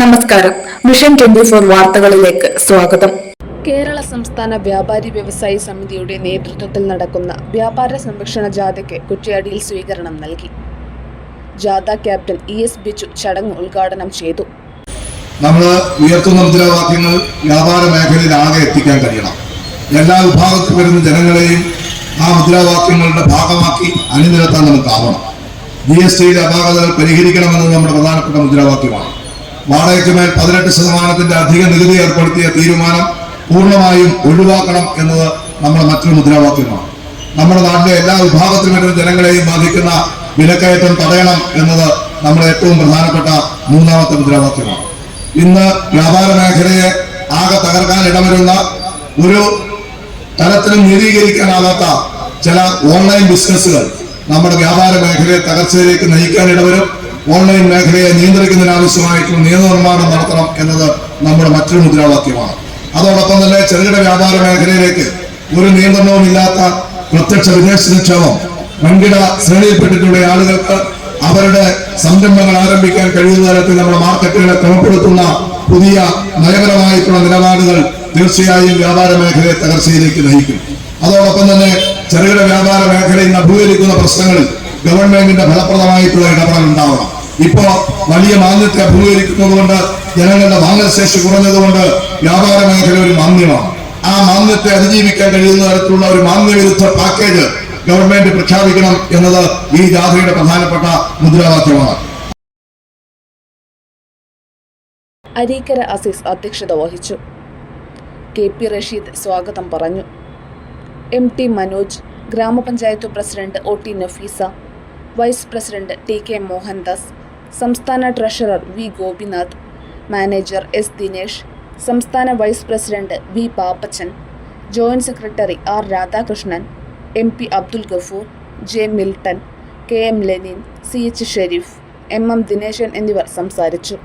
നമസ്കാരം. Mission twenty four വാർത്തകളിലേക്ക് സ്വാഗതം. കേരള സംസ്ഥാന വ്യാപാരി വ്യവസായി സമിതിയുടെ നേതൃത്വത്തിൽ നടക്കുന്ന വ്യാപാര സംരക്ഷണ ജാഥയ്ക്ക് കുറ്റിയാടിയിൽ സ്വീകരണം നൽകി. ജാഥ ക്യാപ്റ്റൻ ഇ എസ് ബിജു ചടങ്ങ് ഉദ്ഘാടനം ചെയ്തു. നമ്മൾ ഉയർത്തുന്ന മുദ്രാവാക്യങ്ങൾ വ്യാപാര മേഖലയിൽ ആകെ എത്തിക്കാൻ കഴിയണം. എല്ലാ വിഭാഗത്തിൽ വരുന്ന ജനങ്ങളെയും ആ മുദ്രാവാക്യങ്ങളുടെ ഭാഗമാക്കി അണിനിരത്താൻ നമുക്കാവണം ജി എസ് ടിയിലെ അപാകതകൾ പരിഹരിക്കണമെന്നത് നമ്മുടെ പ്രധാനപ്പെട്ട മുദ്രാവാക്യമാണ്. വാടകയ്ക്ക് മേൽ പതിനെട്ട് ശതമാനത്തിന്റെ അധിക നികുതി ഏർപ്പെടുത്തിയ തീരുമാനം പൂർണമായും ഒഴിവാക്കണം എന്നത് നമ്മുടെ മറ്റൊരു മുദ്രാവാക്യമാണ്. നമ്മുടെ നാട്ടിലെ എല്ലാ വിഭാഗത്തിൽ വരുന്ന ജനങ്ങളെയും ബാധിക്കുന്ന വിലക്കയറ്റം തടയണം എന്നത് നമ്മുടെ ഏറ്റവും പ്രധാനപ്പെട്ട മൂന്നാമത്തെ മുദ്രാവാക്യമാണ്. ഇന്ന് വ്യാപാര മേഖലയെ ആകെ തകർക്കാൻ ഇടവരുന്ന ഒരു തലത്തിലും നീതീകരിക്കാനാവാത്ത ചില ഓൺലൈൻ ബിസിനസ്സുകൾ നമ്മുടെ വ്യാപാര മേഖലയെ തകർച്ചയിലേക്ക് നയിക്കാൻ ഇടവരും. ഓൺലൈൻ മേഖലയെ നിയന്ത്രിക്കുന്നതിനാവശ്യമായിട്ടുള്ള നിയമനിർമ്മാണം നടത്തണം എന്നത് നമ്മുടെ മറ്റൊരു മുദ്രാവാക്യമാണ്. അതോടൊപ്പം തന്നെ ചെറുകിട വ്യാപാര മേഖലയിലേക്ക് ഒരു നിയന്ത്രണവും ഇല്ലാത്ത പ്രത്യക്ഷ വിദേശ നിക്ഷേപം വൻകിട ശ്രേണിയിൽപ്പെട്ടിട്ടുള്ള ആളുകൾക്ക് അവരുടെ സംരംഭങ്ങൾ ആരംഭിക്കാൻ കഴിയുന്ന തരത്തിൽ നമ്മുടെ മാർക്കറ്റുകളെ ക്രമപ്പെടുത്തുന്ന പുതിയ നയപരമായിട്ടുള്ള നിലപാടുകൾ തീർച്ചയായും വ്യാപാര മേഖലയെ തകർച്ചയിലേക്ക് നയിക്കും. അതോടൊപ്പം തന്നെ ചെറുകിട വ്യാപാര മേഖലയിൽ അഭിമുഖീകരിക്കുന്ന പ്രശ്നങ്ങളിൽ ഗവൺമെന്റിന്റെ ഫലപ്രദമായിട്ടുള്ള ഇടപെടൽ ഉണ്ടാവണം. ഇപ്പോ വലിയ മാന്ദ്യത്തെ അഭിമുഖീകരിക്കുന്നത് കൊണ്ട് ജനങ്ങളുടെ വാങ്ങൽ ശേഷി കുറഞ്ഞതുകൊണ്ട് വ്യാപാര മേഖല ഒരു മാന്ദ്യമാണ്. ആ മാന്ദ്യത്തെ അതിജീവിക്കാൻ കഴിയുന്ന തരത്തിലുള്ള ഒരു മാന്ദ്യവിരുദ്ധ പാക്കേജ് ഗവൺമെന്റ് പ്രഖ്യാപിക്കണം എന്നത് ഈ ജാഥയുടെ പ്രധാനപ്പെട്ട മുദ്രാവാക്യമാണ്. അരീക്കര അസീസ് അധ്യക്ഷത വഹിച്ചു. കെ പി റഷീദ് സ്വാഗതം പറഞ്ഞു. എം ടി മനോജ് ഗ്രാമപഞ്ചായത്ത് president O T Nafeesa vice president T K Mohandas സംസ്ഥാന treasurer V Gopinath manager S Dinesh സംസ്ഥാന vice president V Pappachan joint secretary R Radhakrishnan M P Abdul Gafoor J Milton K M Lenin C H Sherif M M Dineshan എന്നിവർ സംസാരിച്ചു.